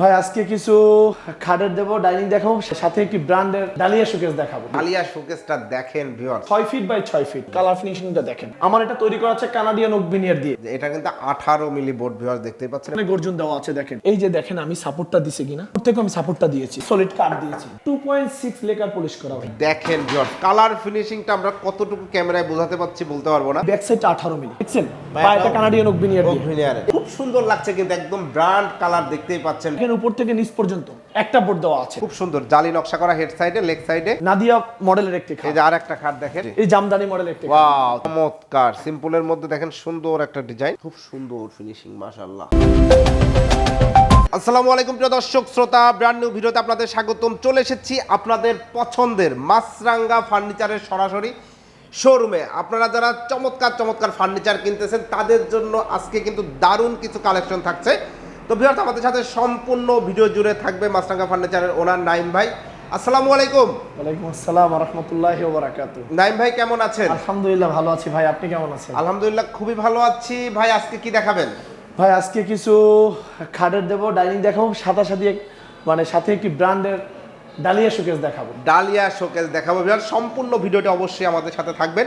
ভাই আজকে কিছু খাটের দেবো ডাইনিং দেখাবো সাথে একটি ব্র্যান্ডের ডালিয়া শোকেস দেখাবো। আলিয়া শোকেসটা দেখেন ভিউয়ার ছয় ফিট বাই ছয় ফিট কালার ফিনিশিংটা দেখেন। আমার এটা তৈরি করা আছে কানাডিয়ান ওকবিনিয়ার দিয়ে। এটা কিন্তু আঠারো মিলি বোর্ড ভিউয়ার দেখতেই পাচ্ছেন। অনেক গর্জন দেওয়া আছে দেখেন। এই যে দেখেন আমি সাপোর্টটা দিছি কিনা? প্রত্যেক আমি সাপোর্টটা দিয়েছি সলিড কাট দিয়েছি। Two point six lacquer polish করা ভাই দেখেন ভিউয়ার কালার ফিনিশিংটা আমরা কতটুকু ক্যামেরায় বোঝাতে পারছি বলতে পারব না। ব্যাক সাইড আঠারো মিলি দেখছেন? বা এটা কানাডিয়ান ওকবিনিয়ার দিয়ে। খুব সুন্দর লাগছে কিন্তু একদম ব্র্যান্ড কালার দেখতেই পাচ্ছেন। এখানে উপর থেকে নিচ পর্যন্ত একটা বোর্ড দেওয়া আছে। খুব সুন্দর জালি নকশা করা হেড সাইডে লেগ সাইডে নাদিয়া মডেলের একটি এই খাট যে আর একটা খাট দেখেন। এই জামদানি মডেলের একটি ওয়াও চমৎকার। সিম্পলের মধ্যে দেখেন সুন্দর একটা ডিজাইন খুব সুন্দর ফিনিশিং মাশাআল্লাহ। আসসালামু আলাইকুম প্রিয় দর্শক শ্রোতা ব্র্যান্ড নিউ ভিডিওতে আপনাদের স্বাগতম। চলে এসেছি আপনাদের পছন্দের মাছরাঙ্গা ফার্নিচারের সরাসরি শোরুমে আপনারা যারা চমৎকার চমৎকার ফার্নিচার কিনতেছেন তাদের জন্য আজকে কিন্তু দারুণ কিছু কালেকশন থাকছে। তো ভিউয়ার্স আমাদের সাথে সম্পূর্ণ ভিডিও জুড়ে থাকবে মাছরাঙ্গা ফার্নিচারের ওনার নাইম ভাই। আসসালামু আলাইকুম। ওয়ালাইকুম আসসালাম রহমতুল্লাহ বারাকাতু নাইম ভাই কেমন আছেন? আলহামদুলিল্লাহ ভালো আছি ভাই আপনি কেমন আছেন? আলহামদুলিল্লাহ খুবই ভালো আছি। ভাই আজকে কি দেখাবেন? ভাই আজকে কিছু খাটের দেবো ডাইনিং দেখাবো সাদা সাথে মানে সাথে একটি ব্র্যান্ডের ডালিয়া শোকেস দেখাবো। ডালিয়া শোকেস দেখাবো। বিহার সম্পূর্ণ ভিডিওটা অবশ্যই আমাদের সাথে থাকবেন।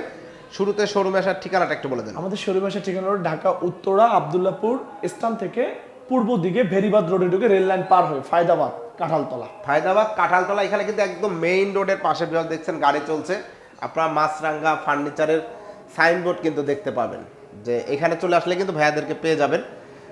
শুরুতে শোরুমে আসার ঠিকানাটা একটু বলে দেন। আমাদের শরীফাসের ঠিকানা হলো ঢাকা উত্তরা আবদুল্লাপুর স্থান থেকে পূর্ব দিকে ভেরিবাদ রোডে ঢুকে রেল লাইন পার হয়ে ফায়দাবাদ কাঁঠালতলা। ফায়দাবাদ কাঁঠালতলা এখানে কিন্তু একদম মেইন রোডের পাশে বিহার দেখছেন গাড়ি চলছে। আপনার মাছরাঙ্গা ফার্নিচারের সাইনবোর্ড কিন্তু দেখতে পাবেন। যে এখানে চলে আসলে কিন্তু ভাইয়াদেরকে পেয়ে যাবেন।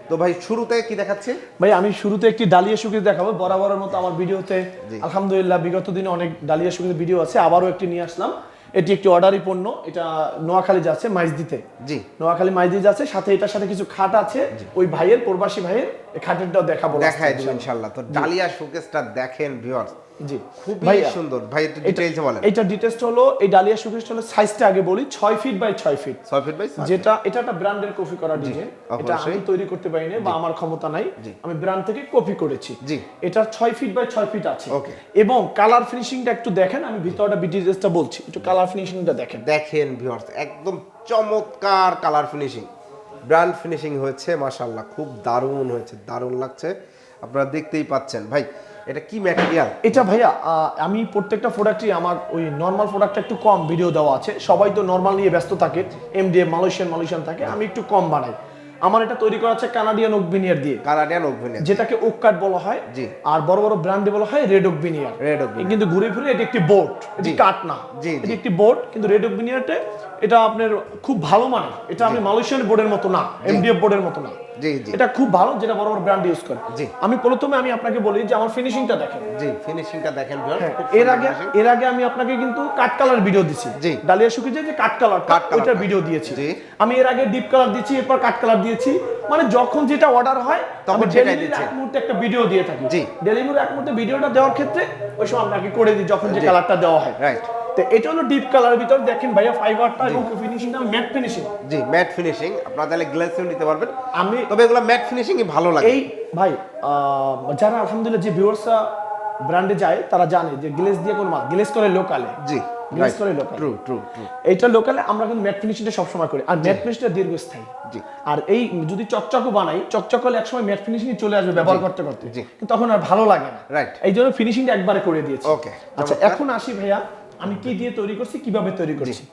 তো ভাই শুরুতে কি দেখাচ্ছে? ভাই আমি শুরুতে একটি ডালিয়া শোকেস দেখাবো। বরাবরের মতো আমার ভিডিওতে আলহামদুলিল্লাহ বিগত দিনে অনেক ডালিয়া শোকেস ভিডিও আছে আবারও একটি নিয়ে আসলাম। এটি একটি অর্ডারি পণ্য এটা নোয়াখালী যাচ্ছে মাইজদিতে। জি। নোয়াখালী মাইজদি যাচ্ছে সাথে এটার সাথে কিছু খাট আছে ওই ভাইয়ের প্রবাসী ভাইয়ের। এই খাটেরটাও দেখাবো দিন ইনশাল্লাহ। তো ডালিয়া শোকেসটা দেখেন ভিউয়ার্স জি। খুবই সুন্দর। ভাই একটু ডিটেইলসে বলেন। এটা ডিটেলসটা হলো এই ডালিয়া শোকেসটা হলো সাইজটা আগে বলি ছয় ফিট বাই ছয় ফিট ছয় ফিট বাই যেটা এটা একটা ব্র্যান্ডের কপি করা ডিজাইন এটা আমি তৈরি করতে পারি না বা আমার ক্ষমতা নাই। আমি ব্র্যান্ড থেকে কপি করেছি। জি। এটা ছয় ফিট বাই ছয় ফিট আছে। Okay. এবং কালার ফিনিশিংটা একটু দেখেন আমি ভিতরটা ডিটেলসটা বলছি। একটু কালার ফিনিশিংটা দেখেন। দেখেন ভিউয়ার্স একদম চমৎকার কালার ফিনিশিং ব্র্যান্ড ফিনিশিং হয়েছে মাশাল্লাহ খুব দারুণ হয়েছে, দারুণ লাগছে। আপনারা দেখতেই পাচ্ছেন। ভাই, এটা কি ম্যাটেরিয়াল এটা ভাইয়া আমি প্রত্যেকটা প্রোডাক্টই আমার ওই নর্মাল প্রোডাক্টটা একটু কম ভিডিও দেওয়া আছে। সবাই তো নর্মাল নিয়ে ব্যস্ত থাকে এমডিএ মালয়েশিয়ান মালয়েশিয়ান থাকে, আমি একটু কম বানাই। আমার এটা তৈরি করা হচ্ছে কানাডিয়ান ওকবিনিয়ার দিয়ে। কানাডিয়ান ওভেনে যেটাকে ওক কাট বলা হয় জি। আর বড় বড় ব্র্যান্ডে বলা হয় red oak veneer red oak কিন্তু ঘুরে ফিরে এটি একটি বোট এটি কাট না। এটি একটি বোট কিন্তু রেড ওক বিনিয়ারটা এটা আপনার খুব ভালো মানে এটা আমি মালয়েশিয়ান বোর্ডের মতো না এমডিএফ বোর্ডের মতো না। জি জি। এটা খুব ভালো যেটা বড় বড় ব্র্যান্ড ইউজ করে। জি। আমি প্রথমে আমি আপনাকে বলি যে আমার ফিনিশিংটা দেখেন। জি ফিনিশিংটা দেখেন হ্যাঁ, এর আগে এর আগে আমি আপনাকে কিন্তু কাট কালার ভিডিও দিছি। জি। ডালিয়া শুকিয়ে যে কাট কালার কাট কালার ওইটার ভিডিও দিয়েছি। জি। আমি এর আগে ডিপ কালার দিয়েছি এরপর কাট কালার দিয়েছি। মানে যখন যেটা অর্ডার হয় তখন সেটাই ডেলিভারির এক মুহূর্তে একটা ভিডিও দিয়ে থাকি। জি। ডেলিভারির এক মুহূর্তে ভিডিওটা দেওয়ার ক্ষেত্রে ওই সময় আপনাকে করে দিই যখন যে কালারটা দেওয়া হয়। রাইট তো এটা হলো ডিপ কালার ভিতর। দেখেন ভাইয়া ফাইবারটা এবং ফিনিশিংটা ম্যাট ফিনিশিং জি ম্যাট ফিনিশিং আপনারা তাহলে গ্লেসিও নিতে পারবেন। আমি তবে এগুলো ম্যাট ফিনিশিংই ভালো লাগে। এই ভাই যারা আলহামদুলিল্লাহ যে ভিউয়ার্সরা ব্র্যান্ডে যায় তারা জানে যে গ্লেজ দিয়ে কোন গ্লেজ করে লোকালে জি গ্লেজ করে লোকাল ট্রু ট্রু ট্রু এইটা লোকালে আমরা কিন্তু ম্যাট ফিনিশিংটা সবসময় করি। আর ম্যাট ফিনিশিংটা দীর্ঘস্থায়ী। জি। আর এই যদি চকচকও বানাই চকচক হলে একসময় ম্যাট ফিনিশিং চলে আসবে ব্যবহার করতে করতে। তখন আর ভালো লাগে না। Right. এই জন্য ফিনিশিংটা একবারে করে দিয়েছি। Okay, আচ্ছা এখন আসি ভাইয়া। আমি কি দিয়ে তৈরি করছি কীভাবে তৈরি করছি?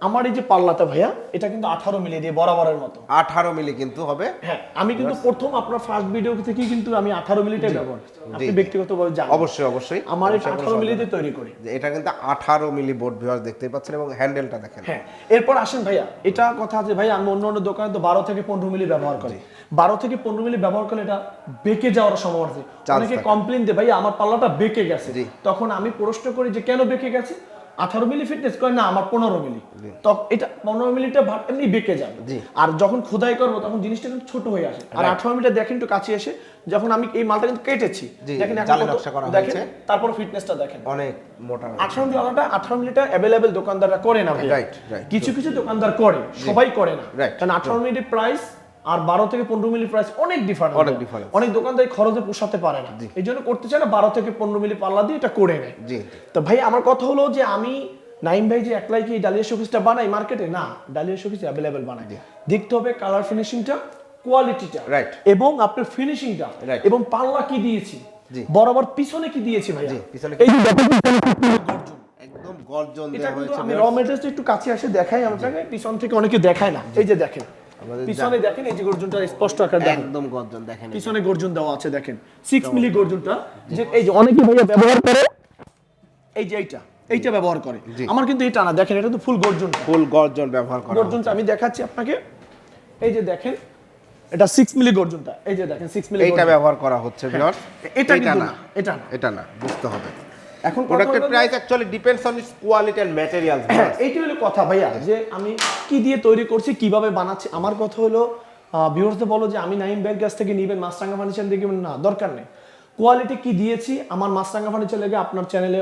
আমার এই যে পাল্লাটা ভাইয়া এটা কিন্তু আঠারো মিলি দিয়ে বরাবরের মতো। আঠারো মিলি কিন্তু হবে। হ্যাঁ আমি কিন্তু প্রথম আপনার ফার্স্ট ভিডিও থেকে কিন্তু আমি আঠারো মিলিটাই ব্যবহার। আপনি। ব্যক্তিগতভাবে জানেন। অবশ্যই অবশ্যই। আমার এটা আঠারো সন্দেহ মিলিতে তৈরি করি। যে এটা কিন্তু আঠারো মিলি বোর্ড ভিউয়ার্স দেখতেই পাচ্ছেন এবং হ্যান্ডেলটা দেখেন। হ্যাঁ এরপর আসেন ভাইয়া এটা কথা আছে ভাই আমি অন্য অন্য দোকানে তো বারো থেকে পনেরো মিলি ব্যবহার করি। বারো থেকে পনেরো মিলি ব্যবহার করলে এটা বেঁকে যাওয়ার সম্ভাবনা আছে। অনেকে। কমপ্লেন দেয় ভাই আমার পাল্লাটা বেঁকে গেছে। তখন আমি প্রশ্ন করি যে কেন বেঁকে গেছে? আঠারো মিলি ফিটনেস করে না আমার পনেরো মিলি। তখন এটা পনেরো মিলিটা ভাব এমনি বেঁকে যাবে। আর যখন খোদাই করব তখন জিনিসটা কিন্তু ছোট হয়ে আসে। আর আঠারো মিলিটা দেখেন একটু কাছে এসে যখন আমি এই মালটা কিন্তু কেটেছি দেখেন দেখেন তারপর ফিটনেসটা দেখেন। অনেক মোটা আঠারো মিলি আলাদা আঠারো মিলিটা অ্যাভেলেবেল দোকানদাররা করে না কিছু কিছু দোকানদার করে সবাই করে না। কারণ আঠারো মিনিটের প্রাইস আর বারো থেকে পনেরো মিলি প্রাইস অনেক ডিফারেন্স অনেক difference। অনেক দোকানদার খরচে পোষাতে পারে না। এই জন্য করতে চায় না বারো থেকে পনেরো মিলি পাল্লা দিয়ে এটা করে নেয়। জি। তো ভাই আমার কথা হলো যে আমি নাইম ভাই যে একলাই কি ডালিয়া শোকেসটা বানাই মার্কেটে না ডালিয়া শোকেস অ্যাভেলেবেল বানাই। দেখতে হবে কালার ফিনিশিংটা কোয়ালিটিটা Right. এবং আপনার ফিনিশিংটা. এবং পাল্লা কি দিয়েছি? বরাবর পিছনে কি দিয়েছি ভাই জি, পিছনে এই যে। একদম গর্জন দেওয়া হয়েছে আমি র। মেটেরিয়ালটা একটু কাছে আসে দেখাই আপনাকে পিছন থেকে অনেকে দেখায় না। এই যে দেখেন পিছনে দেখেন এই যে গর্জনটা স্পষ্ট আকার দেখেন। একদম গর্জন দেখেন পিছনে গর্জন দেওয়া আছে দেখেন। সিক্স মিলি গর্জনটা যে এই যে অনেকে ভাইয়া ব্যবহার করে এই যে এইটা এইটা ব্যবহার করে। আমার কিন্তু এটা না দেখেন এটা তো ফুল গর্জন। ফুল গর্জন ব্যবহার করা গর্জনটা আমি দেখাচ্ছি আপনাকে। এই যে দেখেন এটা সিক্স মিলি গর্জনটা। এই যে দেখেন সিক্স মিলি এইটা ব্যবহার করা হচ্ছে ভিউয়ার্স এটা কিন্তু না এটা না। এটা না বুঝতে হবে। এখন প্রোডাক্টের price actually depends on its quality and materials এইটা হলো কথা ভাইয়া যে আমি কি দিয়ে তৈরি করছি কীভাবে বানাচ্ছি। আমার কথা হলো ভিউয়ার্সদের বলো যে আমি নাইম ব্যাগ কাছ থেকে নিবেন মাছরাঙ্গা ফার্নিচার থেকে না দরকার নেই। কোয়ালিটি কি দিয়েছি আমার মাছরাঙ্গা ফার্নিচার লেগে আপনার চ্যানেলে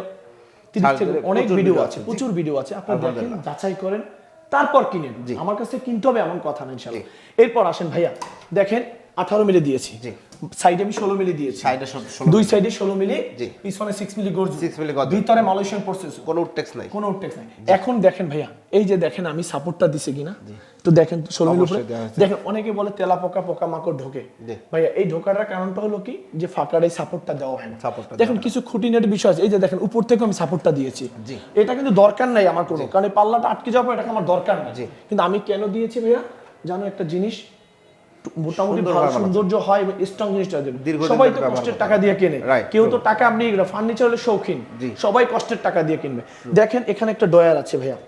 অনেক ভিডিও আছে প্রচুর ভিডিও আছে। আপনারা দেখেন যাচাই করেন তারপর কিনেন। আমার কাছে কিনতে হবে এমন কথা না ইনশাল্লাহ এরপর আসেন ভাইয়া দেখেন আঠারো মিলি দিয়েছি। জি। সাইডে আমি ষোলো মিলি দিয়েছি। সাইডে দুই সাইডে ষোলো মিলি জি। পিছনে সিক্স মিলি গর্জ। 6 মিলি গর্জন। ভিতরে মালয়েশিয়ান প্রসেস কোনো টেক্স নাই। কোনো টেক্স নাই। এখন দেখেন ভাইয়া এই যে দেখেন আমি সাপোর্টটা দিছি কিনা? তো দেখেন তো শরীরের উপরে। দেখেন অনেকে বলে তেলা পোকা পোকা মাকড় ঢোকে। ভাইয়া এই ঢোকাটার কারণটা হলো কি? যে ফাঁকার এই সাপোর্টটা দেওয়া হয় না। সাপোর্টটা দেখেন কিছু খুঁটিনাটি বিষয় আছে। এই যে দেখেন উপর থেকে আমি সাপোর্টটা দিয়েছি। এটা কিন্তু দরকার নাই আমার কোনো। কারণ পাল্লাটা আটকে যাওয়ার পর এটাকে আমার দরকার নাই। কিন্তু আমি কেন দিয়েছি ভাইয়া? জানো একটা জিনিস? মোটামুটি ভালো সৌন্দর্য হয় এবং স্ট্রং জিনিসটা সবাই তো কষ্টের টাকা দিয়ে কেনে। কেউ তো টাকা আপনি ফার্নিচার হলে শৌখিন। সবাই কষ্টের টাকা দিয়ে কিনবে। দেখেন এখানে একটা ডয়ার আছে ভাইয়া।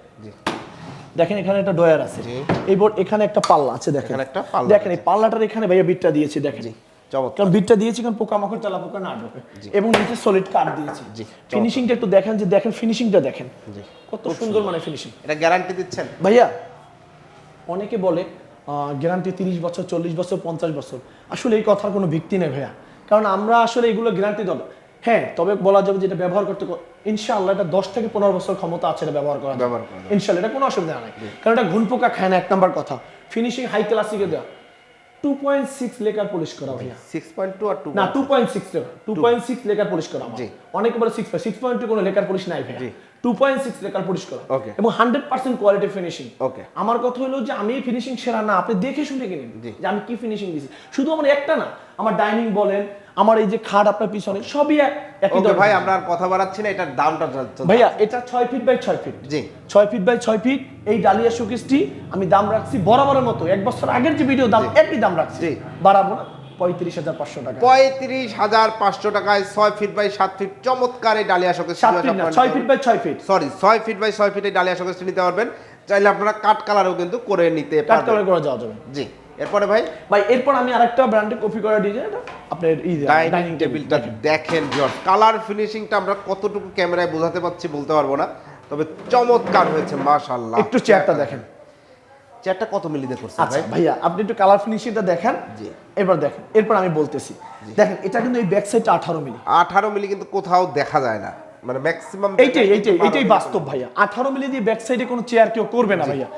দেখেন এখানে একটা ডয়ার আছে। জি। এই বোর্ড এখানে একটা পাল্লা আছে দেখেন। একটা পাল্লা দেখেন এই পাল্লাটার এখানে ভাইয়া বিটটা দিয়েছি দেখেন। কারণ বিটটা দিয়েছি কারণ পোকামাকড় তেলা পোকা না ঢোকে। এবং নিচে সলিড কাঠ দিয়েছি। ফিনিশিংটা একটু দেখেন যে দেখেন ফিনিশিংটা দেখেন। কত সুন্দর মানে ফিনিশিং এটা গ্যারান্টি দিচ্ছেন? ভাইয়া অনেকে বলে গ্যারান্টি তিরিশ বছর চল্লিশ বছর পঞ্চাশ বছর। আসলে এই কথার কোনো ভিত্তি নেই ভাইয়া। কারণ আমরা আসলে এগুলো গ্যারান্টি দল হ্যাঁ তবে বলা যাবে যেটা ব্যবহার করতে ইনশাআল্লাহ এটা দশ থেকে পনেরো বছর ক্ষমতা আছে এটা ব্যবহার করা যাবে। ইনশাআল্লাহ এটা কোনো অসুবিধা নেই। কারণ এটা ঘুন পোকা খায় না এক নাম্বার কথা। ফিনিশিং হাই ক্লাসিকে দেওয়া? Two point six lacquer polish করা ভাইয়া। সিক্স পয়েন্ট টু আর টু না two point six two point six lacquer polish করা। অনেকে বলে সিক্স সিক্স পয়েন্ট টু কোনো লেকার পলিশ নাই ভাই জি। Two point six lacquer polish করা Okay. এবং হান্ড্রেড পার্সেন্ট কোয়ালিটি ফিনিশিং. আমার কথা হলো যে আমি ফিনিশিং সেরা না আপনি দেখে শুনে কিনেন যে আমি কি ফিনিশিং দিছি। শুধু আমার একটা না আমার ডাইনিং বলেন আমার এই যে খাট আপনার পিছনে সবই একই ভাই আমরা আর কথা বাড়াচ্ছি না এটার দামটা ভাইয়া এটা ছয় ফিট বাই ছয় ফিট জি। ছয় ফিট বাই ছয় ফিট এই ডালিয়া শোকেসটি আমি দাম রাখছি বরাবরের মতো। এক বছর আগের যে ভিডিও দাম একই দাম রাখছি। বাড়াবো না। পঁয়ত্রিশ হাজার পাঁচশো টাকা। পঁয়ত্রিশ হাজার পাঁচশো টাকায় ছয় ফিট বাই সাত ফিট চমৎকার এই ডালিয়া শোকেস ছয় ফিট বাই ছয় ফিট সরি ছয় ফিট বাই ছয় ফিট এই ডালিয়া শোকেসটি নিতে পারবেন। চাইলে আপনারা কাট কালারও কিন্তু করে নিতে কাট পারবেন। করে যাওয়া যাবে। জি এরপরে ভাই? ভাই এরপর আমি আরেকটা ব্র্যান্ডে কপি করা ডিজাইন আপনার ডাইনিং টেবিলটা দেখেন। কালার ফিনিশিংটা আমরা কতটুকু ক্যামেরায় বোঝাতে পারছি বলতে পারব না। তবে চমৎকার হয়েছে মাশাআল্লাহ। একটু চেয়ারটা দেখেন। চেয়ারটা কত মিলি দিয়ে করছে আচ্ছা ভাই? ভাইয়া আপনি একটু কালার ফিনিশিংটা দেখেন। জি। এবার দেখেন এরপর আমি বলতেছি। দেখেন এটা কিন্তু এই ব্যাক সাইডটা আঠারো মিলি। আঠারো মিলি কিন্তু কোথাও দেখা যায় না। মানে ম্যাক্সিমাম এইটাই এইটাই এইটাই বাস্তব ভাইয়া। আঠারো মিলি দিয়ে ব্যাক সাইডে কোনো চেয়ার কেউ করবে না ভাইয়া।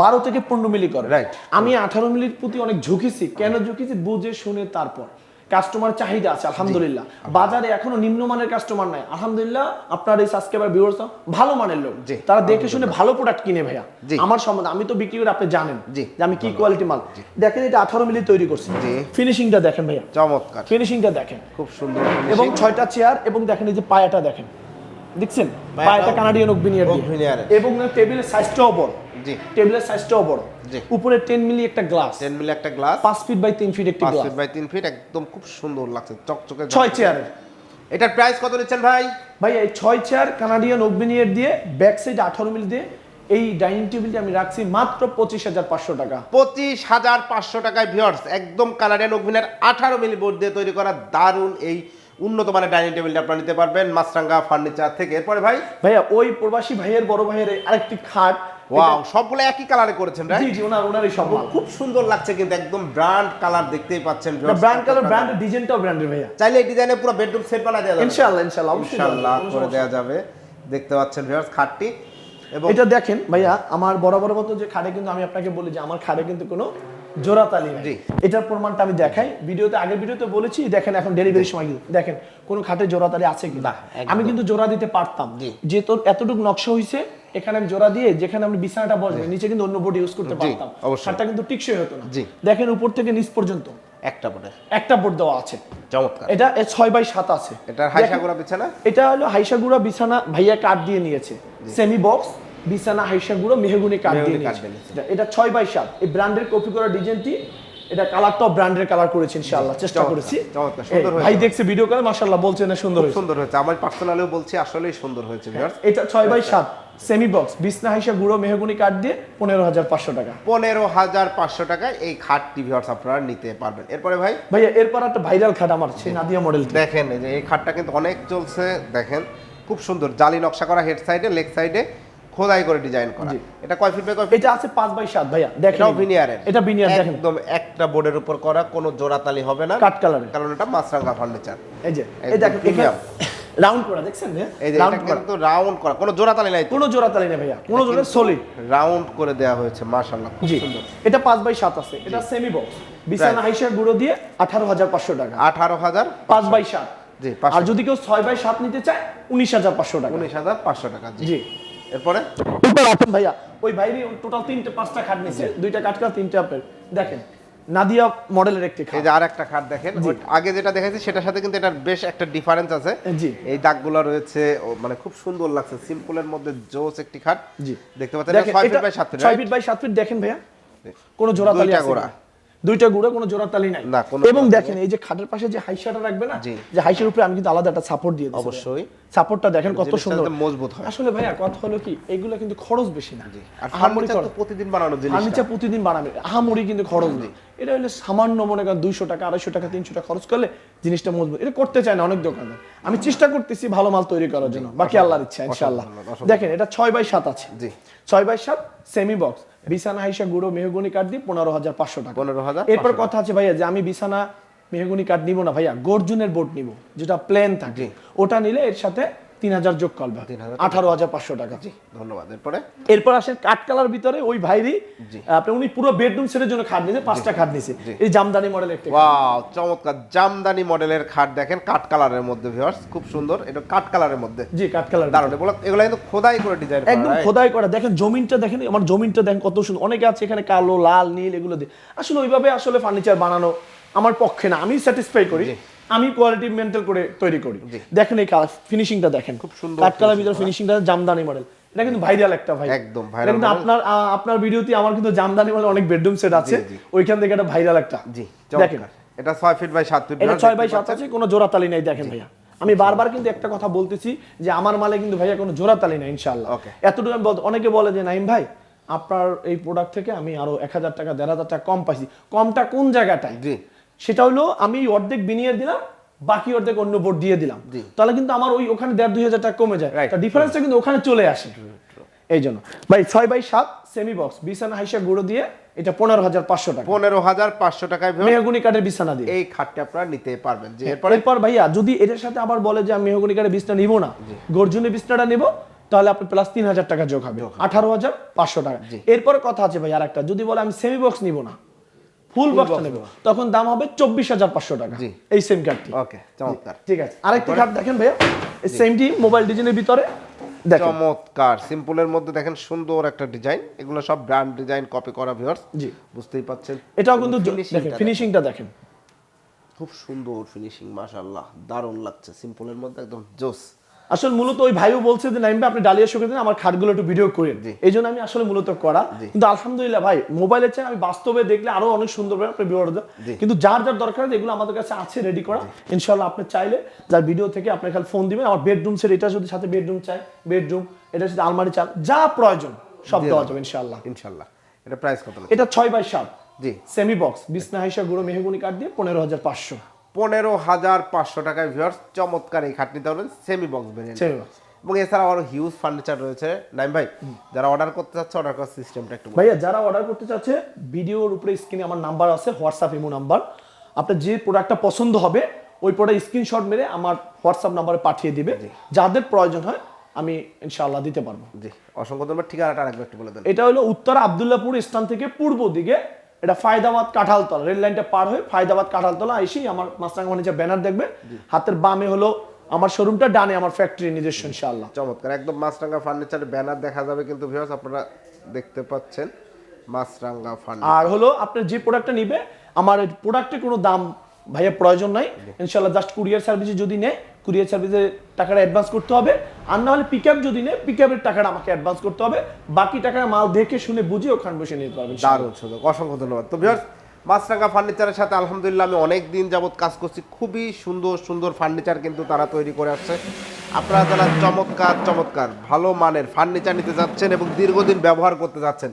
বারো থেকে পনেরো মিলি করে। রাইট আমি আঠারো মিলির প্রতি অনেক ঝুঁকিছি। কেন ঝুঁকিছি? বুঝে শুনে তারপর। কাস্টমার চাহিদা আছে আলহামদুলিল্লাহ। বাজারে এখনও নিম্নমানের কাস্টমার নাই। আলহামদুলিল্লাহ আপনার এই সাবস্ক্রাইবার ভিউয়ার্স ভালো মানের লোক। তারা দেখে শুনে ভালো প্রোডাক্ট কিনে ভাইয়া। আমার সম্বন্ধে আমি তো বিক্রি করে আপনি জানেন যে আমি কি কোয়ালিটি মাল। দেখেন এটা আঠারো মিলি তৈরি করছি। ফিনিশিংটা দেখেন ভাইয়া। চমৎকার। ফিনিশিংটা দেখেন। খুব সুন্দর এবং ছয়টা চেয়ার এবং দেখেন এই যে পায়াটা দেখেন। দেখছেন? পায়াটা কানাডিয়ান ওকভিনিয়ারের। এবং টেবিলের সাইজটাও বড়। টেবিলের সাইজটাও বড়। উপরে 10 মিলি একটা গ্লাস টেন মিলি একটা গ্লাস 5 ফিট বাই 3 ফিট একটা গ্লাস ফিট বাই তিন ফিট একদম খুব সুন্দর লাগছে চকচকে ছয় চেয়ারের এটার প্রাইস কত নিচ্ছেন ভাই? ভাই এই চেয়ার কানাডিয়ান দিয়ে ব্যাক সাইড 18 মিলি দিয়ে এই ডাইনিং টেবিলটি আমি রাখছি মাত্র পঁচিশ হাজার পাঁচশো টাকা। পঁচিশ হাজার পাঁচশো টাকায় ভিওর্স একদম কানাডিয়ান ওভেনের আঠারো মিলি বোর্ড দিয়ে তৈরি করা দারুণ এই উন্নত মানের ডাইনিং টেবিলটা আপনারা নিতে পারবেন মাছরাঙ্গা ফার্নিচার থেকে। এরপরে ভাই? ভাইয়া ওই প্রবাসী ভাইয়ের বড় ভাইয়ের আরেকটি খাট ওয়াও সবগুলো একই কালারে করেছেন জি রাইট জি ওনার ওনারই সব খুব সুন্দর লাগছে কিন্তু একদম ব্র্যান্ড কালার দেখতেই পাচ্ছেন। ব্র্যান্ড কালার ব্র্যান্ড ডিজাইনটাও ব্র্যান্ডের ভাইয়া। চাইলে এই ডিজাইনে পুরো বেডরুম সেট বানায় দেওয়া যাবে। ইনশাআল্লাহ ইনশাআল্লাহ ইনশাআল্লাহ করে দেওয়া যাবে। দেখতে পাচ্ছেন ভিউয়ার্স খাটটি। এবং এটা দেখেন ভাইয়া আমার বরাবর মতো যে খাড়ে কিন্তু আমি আপনাকে বলি যে আমার খাড়ে কিন্তু কোনো জোড়াতালি নাই। জি। এটার প্রমাণটা আমি দেখাই। ভিডিওতে আগের ভিডিওতে বলেছি দেখেন এখন ডেলিভারি সময় কিন্তু দেখেন কোন খাটে জোড়াতালি আছে কি না, আমি কিন্তু জোড়া দিতে পারতাম। জি। যে তোর এতটুকু নকশা হইছে এখানে আমি জোড়া দিয়ে যেখানে আমি বিছানাটা বসে নিচে কিন্তু অন্য বোর্ড ইউজ করতে পারতাম। খাটটা কিন্তু টিকসই হতো না। দেখেন উপর থেকে নিচ পর্যন্ত। একটা বোর্ডে একটা বোর্ড দেওয়া আছে। চমৎকার। এটা ছয় বাই সাত আছে। এটার হাইসা দেখেন, বিছানা? এটা হলো হাইসাগুড়া বিছানা ভাইয়া কাঠ দিয়ে নিয়েছে। সেমি বক্স বিছানা হাইসাগুড়া মেহগুনি কাঠ দিয়ে নিয়েছে। এটা- এটা ছয় বাই সাত। এই ব্র্যান্ডের কপি করা ডিজাইনটি এটা কালারটাও ব্র্যান্ডের কালার করেছি ইনশাআল্লাহ। চেষ্টা করেছি। চমৎকার, সুন্দর হয়েছে। ভাই দেখছে ভিডিও করে মাশাআল্লাহ বলছে না সুন্দর হয়েছে। সুন্দর হয়েছে। আমার পার্সোনালিও বলছি আসলেই সুন্দর হয়েছে ভিউয়ার্স এটা ছয় বাই সাত। সেমি বক্স বিছনা হাইসা গুঁড়ো মেহগুনি কাঠ দিয়ে পনেরো হাজার পাঁচশো টাকা। পনেরো হাজার পাঁচশো টাকায় এই খাটটি ভিউয়ার্স আপনারা নিতে পারবেন। এরপরে ভাই? ভাইয়া এরপর একটা ভাইরাল খাট আমার সেই নাদিয়া মডেল দেখেন এই যে এই খাটটা কিন্তু অনেক চলছে দেখেন। খুব সুন্দর জালি নকশা করা হেড সাইডে লেগ সাইডে খোদাই করে ডিজাইন করা। এটা কয় ফিট বাই কয় এটা আছে পাঁচ বাই সাত ভাইয়া দেখেন। এটাও ভিনিয়ারের এটা ভিনিয়ার দেখেন। একদম একটা বোর্ডের উপর করা কোনো জোড়াতালি হবে না। কাঠ কালারের কারণ এটা মাছরাঙ্গা ফার্নিচার এই যে এই দেখেন। রাউন্ড করা দেখছেন এই যে রাউন্ড এটা করা। কিন্তু রাউন্ড করা। কোনো জোড়াতালি নাই কোনো জোড়া তালি না ভাইয়া। কোনো জোড়া সলিড রাউন্ড করে দেওয়া হয়েছে মাশাআল্লাহ খুব সুন্দর। এটা পাঁচ বাই সাত আছে। এটা সেমি বক্স বিছানা হাইসা গুঁড়ো দিয়ে আঠারো হাজার পাঁচশো টাকা। আঠারো হাজার পাঁচ বাই সাত। জি আর যদি কেউ ছয় বাই সাত নিতে চায় উনিশ হাজার পাঁচশো টাকা। উনিশ হাজার পাঁচশো টাকা জি। এরপরে? এরপর আসেন ভাইয়া। ওই ভাইরই টোটাল তিনটে পাঁচটা খাট নিছে। দুইটা কাঠ তিনটে আপেল। দেখেন নাদিয়া মডেলের একটি এই যে আর একটা খাট দেখেন আগে যেটা দেখাইছি সেটার সাথে কিন্তু এটার বেশ একটা ডিফারেন্স আছে। জি। এই দাগগুলো রয়েছে মানে খুব সুন্দর লাগছে সিম্পলের মধ্যে জোস একটি খাট। জি। দেখতে পাচ্ছেন দেখেন feet by 7 feet 6 feet by 7 feet দেখেন ভাইয়া। কোনো জোড়া তালি আছে? দুইটা গুঁড়ো কোনো জোড়া তালি নাই। এবং দেখেন এই যে খাটের পাশে যে হাইসাটা রাখবে না যে হাইসের উপরে আমি কিন্তু আলাদা একটা সাপোর্ট দিয়ে অবশ্যই। সাপোর্টটা দেখেন কত সুন্দর। মজবুত হয়। আসলে ভাইয়া কথা হলো কি এগুলো কিন্তু খরচ বেশি না। আর ফার্নিচার তো প্রতিদিন বানানো জিনিস ফার্নিচার প্রতিদিন বানাবে। আহামরি কিন্তু খরচ নেই এটা হলে সামান্য মনে করেন দুইশো টাকা আড়াইশো টাকা তিনশো টাকা খরচ করলে জিনিসটা মজবুত। এটা করতে চায় না অনেক দোকানদার আমি চেষ্টা করতেছি ভালো মাল তৈরি করার জন্য। বাকি আল্লাহর ইচ্ছা ইনশাআল্লাহ। দেখেন এটা ছয় বাই সাত আছে। জি। ছয় বাই সাত সেমি বক্স বিছানা হাইসা গুঁড়ো মেহগুনি কাঠ দিই পনেরো হাজার পাঁচশো টাকা। পনেরো হাজার এরপর কথা আছে ভাইয়া যে আমি বিছানা মেহগুনি কাঠ নিব না ভাইয়া গর্জুনের বোর্ড নিব যেটা প্লেন থাকে। ওটা নিলে এর সাথে তিন হাজার যোগ করবে 3,000 আঠারো হাজার পাঁচশো টাকা। ধন্যবাদ। এরপরে? এরপর আসেন কাঠ কালার ভিতরে ওই ভাইরই। জি। আপনি উনি পুরো বেডরুম সেটের জন্য খাট নিয়েছে পাঁচটা খাট নিয়েছে। এই জামদানি মডেল একটা ওয়াও চমৎকার। জামদানি মডেলের খাট দেখেন কাঠ কালারের মধ্যে ভিউয়ার্স খুব সুন্দর। এটা কাঠ কালারের মধ্যে। জি কাঠ কালার দারুণ। এগুলো এগুলো কিন্তু খোদাই করে ডিজাইন একদম খোদাই করা। দেখেন জমিনটা দেখেন আমার জমিনটা দেখেন কত সুন্দর। অনেকে আছে এখানে কালো লাল নীল এগুলো দিয়ে। আসলে ওইভাবে আসলে ফার্নিচার বানানো আমার পক্ষে না। আমি স্যাটিসফাই করি। আমি কোয়ালিটি মেনটেন করে তৈরি করি। দেখেন এই কালার ফিনিশিংটা দেখেন। খুব সুন্দর কাঠ কালার ভিতরে ফিনিশিংটা জামদানি মডেল এটা কিন্তু ভাইরাল একটা ভাই। একদম viral কিন্তু আপনার আপনার ভিডিওতে আমার কিন্তু জামদানি মডেল অনেক বেডরুম সেট আছে। ওইখান থেকে একটা ভাইরাল একটা। জি দেখেন। এটা ছয় ফিট বাই সাত ফিট এটা ছয় বাই সাত আছে কোনো জোড়া তালি নাই দেখেন ভাইয়া। আমি বারবার কিন্তু একটা কথা বলতেছি যে আমার মালে কিন্তু ভাইয়া কোনো জোড়া তালি নাই ইনশাল্লাহ Okay. এতটুকু আমি বলতে অনেকে বলে যে নাইম ভাই আপনার এই প্রোডাক্ট থেকে আমি আরও এক হাজার টাকা দেড় হাজার টাকা কম পাইছি। কমটা কোন জায়গাটায়? জি। সেটা হলো আমি অর্ধেক বিনিয়োগ দিলাম বাকি অর্ধেক অন্য বোর্ড দিয়ে দিলাম। তাহলে কিন্তু আমার ওই ওখানে দেড় দুই হাজার টাকা কমে যায়। ডিফারেন্সটা কিন্তু ওখানে চলে আসে। এই জন্য। ভাই ছয় বাই সাত সেমি বক্স বিছানা হাইসা গুঁড়ো দিয়ে এটা পনেরো হাজার পাঁচশো টাকা। পনেরো হাজার পাঁচশো টাকায় মেহগুনি কাঠের বিছানা দিয়ে। এই খাটটি আপনারা নিতে পারবেন। যে এরপর এরপর ভাইয়া যদি এটার সাথে আবার বলে যে আমি মেহগনি কাঠের বিছনা নিব না গর্জুনের বিছনাটা নিব তাহলে আপনি প্লাস তিন হাজার টাকা যোগ হবে। আঠারো হাজার পাঁচশো টাকা। এরপরে কথা আছে ভাই আরেকটা। যদি বলে আমি সেমি বক্স নিব না ফুল বক্সটা নেব। তখন দাম হবে চব্বিশ হাজার পাঁচশো টাকা। এই সেম কার্ডটি ওকে চমৎকার। ঠিক আছে। আরেকটি কার্ড দেখেন ভাইয়া। এই সেমটি মোবাইল ডিজাইনের ভিতরে। চমৎকার। সিম্পলের মধ্যে দেখেন সুন্দর একটা ডিজাইন এগুলো সব ব্র্যান্ড ডিজাইন কপি করা ভিউয়ার্স জি। বুঝতেই পাচ্ছেন। এটাও কিন্তু ফিনিশিংটা দেখেন খুব সুন্দর ফিনিশিং মাশাআল্লাহ। দারুণ লাগছে। সিম্পলের মধ্যে একদম জোস। আসলে মূলত ওই ভাইও বলছে যে নাইম ভাই আপনি ডালিয়া শুকে দিন আমার খাটগুলো একটু ভিডিও করেন জি। এই জন্য আমি আসলে মূলত করা। কিন্তু আলহামদুলিল্লাহ ভাই মোবাইলের চেয়ে আমি বাস্তবে দেখলে আরও অনেক সুন্দর আপনি জি। কিন্তু যার যার দরকার এগুলো আমাদের কাছে আছে রেডি করা। ইনশাল্লাহ আপনি চাইলে যার ভিডিও থেকে আপনি খালি ফোন দিবেন। আমার বেডরুম সেট এটা যদি সাথে বেডরুম চাই বেডরুম এটার সাথে আলমারি চাল যা প্রয়োজন সব দেওয়া যাবে ইনশাল্লাহ ইনশাআল্লাহ। এটা প্রাইস কত এটা ছয় বাই সাত। জি। সেমি বক্স বিছনা হাইসা গুঁড়ো মেহগুনি কাঠ দিয়ে পনেরো হাজার পাঁচশো। পনেরো হাজার পাঁচশো টাকায় ভিউয়ার্স চমৎকার এই খাট নিতে পারবেন সেমি বক্স ভেরিয়েন্ট সেমি এবং এছাড়াও আরও হিউজ ফার্নিচার রয়েছে। নাইম ভাই যারা অর্ডার করতে চাচ্ছে অর্ডার করার সিস্টেমটা একটু ভাইয়া যারা অর্ডার করতে চাচ্ছে ভিডিওর উপরে স্ক্রিনে আমার নাম্বার আছে হোয়াটসঅ্যাপ ইমো নাম্বার আপনার যে প্রোডাক্টটা পছন্দ হবে ওই প্রোডাক্ট স্ক্রিনশট মেরে আমার হোয়াটসঅ্যাপ নাম্বারে পাঠিয়ে দিবে। যাদের প্রয়োজন হয় আমি ইনশাআল্লাহ দিতে পারব। জি অসংখ্য ধন্যবাদ। ঠিকানাটা আরেকবার একটু বলে দেন। এটা হলো উত্তর আবদুল্লাপুর স্থান থেকে পূর্ব দিকে এটা ফায়দাবাদ কাঁঠালতলা রেল লাইনটা পার হয়ে ফায়দাবাদ কাঁঠালতলা এসেই আমার মাছরাঙ্গা ফার্নিচার ব্যানার দেখবে। হাতের বামে হলো আমার শোরুমটা ডানে আমার ফ্যাক্টরি নিজস্ব ইনশাআল্লাহ। চমৎকার একদম মাছরাঙ্গা ফার্নিচারের ব্যানার দেখা যাবে কিন্তু ভিউয়ার্স আপনারা দেখতে পাচ্ছেন মাছরাঙ্গা ফার্নিচার আর হলো আপনি যে প্রোডাক্টটা নিবে আমার প্রোডাক্টে কোনো দাম ভাইয়া প্রয়োজন নাই। ইনশাল্লাহ জাস্ট কুরিয়ার সার্ভিসে যদি নেয় কুরিয়ার সার্ভিসে টাকাটা অ্যাডভান্স করতে হবে। আর না হলে পিক যদি নেয় পিক টাকাটা আমাকে অ্যাডভান্স করতে হবে। বাকি টাকাটা মাল দেখে শুনে বুঝে ওখানে বসে নিতে পারবেন। দারুণ সুযোগ অসংখ্য ধন্যবাদ। তো ভিউয়ার্স মাছরাঙ্গা ফার্নিচারের সাথে আলহামদুলিল্লাহ আমি অনেক দিন যাবত কাজ করছি। খুবই সুন্দর সুন্দর ফার্নিচার কিন্তু তারা তৈরি করে আসছে। আপনারা যারা চমৎকার চমৎকার, ভালো মানের ফার্নিচার নিতে যাচ্ছেন এবং দীর্ঘদিন ব্যবহার করতে যাচ্ছেন,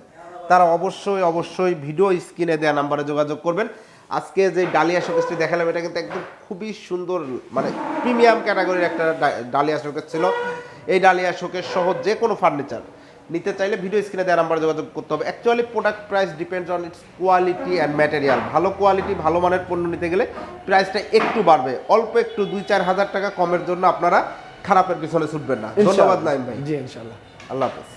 তারা অবশ্যই অবশ্যই ভিডিও স্ক্রিনে দেওয়া নাম্বারে যোগাযোগ করবেন। আজকে যে ডালিয়া শোকেসটি দেখালাম এটা কিন্তু একদম খুবই সুন্দর মানে প্রিমিয়াম ক্যাটাগরির একটা ডালিয়া শোকেস ছিল। এই ডালিয়া শোকেস সহ যে কোনো ফার্নিচার নিতে চাইলে ভিডিও স্ক্রিনে দেওয়া নাম্বার যোগাযোগ করতে হবে। Actually product price depends on its quality and material ভালো কোয়ালিটি ভালো মানের পণ্য নিতে গেলে প্রাইসটা একটু বাড়বে। অল্প একটু দুই চার হাজার টাকা কমের জন্য আপনারা খারাপের পিছনে ছুটবেন না। ধন্যবাদ নাইম ভাই। জি ইনশাল্লাহ। আল্লাহ হাফেজ।